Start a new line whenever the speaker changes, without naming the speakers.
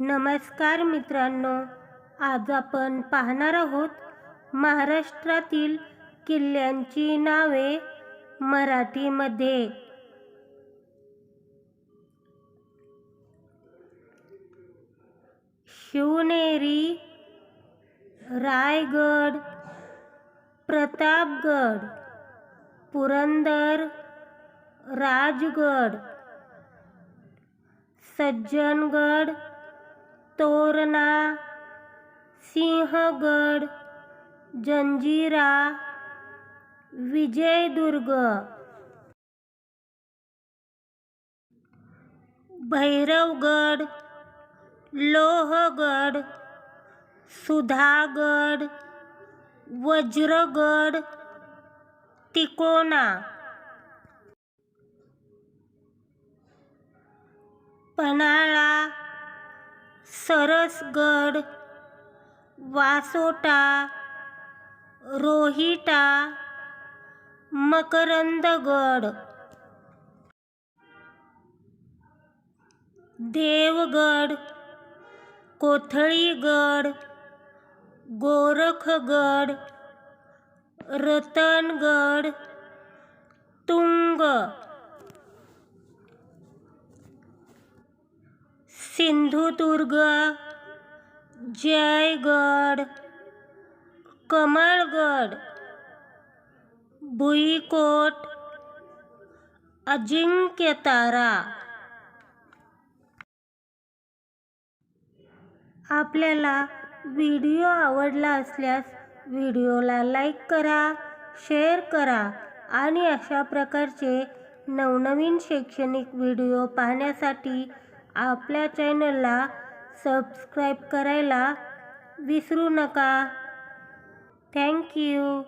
नमस्कार मित्रांनो आज आपण पाहणार आहोत महाराष्ट्रातील किल्ल्यांची नावे मराठीमध्ये. शिवनेरी रायगड प्रतापगड पुरंदर राजगड सज्जनगड तोरणा सिंहगड जंजिरा विजयदुर्ग. भैरवगड लोहगड सुधागड वज्रगड तिकोना. पन्हाळा सरसगड वासोटा रोहिटा मकरंदगड. देवगड कोथळीगड गोरखगड रतनगड तुंग. सिंधुदुर्ग जयगड कमळगड भुईकोट अजिंक्यतारा. आपल्याला व्हिडिओ आवडला असल्यास व्हिडिओला लाईक करा शेअर करा आणि अशा प्रकारचे नवनवीन शैक्षणिक व्हिडिओ पाहण्यासाठी आपल्या चॅनलला सबस्क्राईब करायला विसरू नका. थँक्यू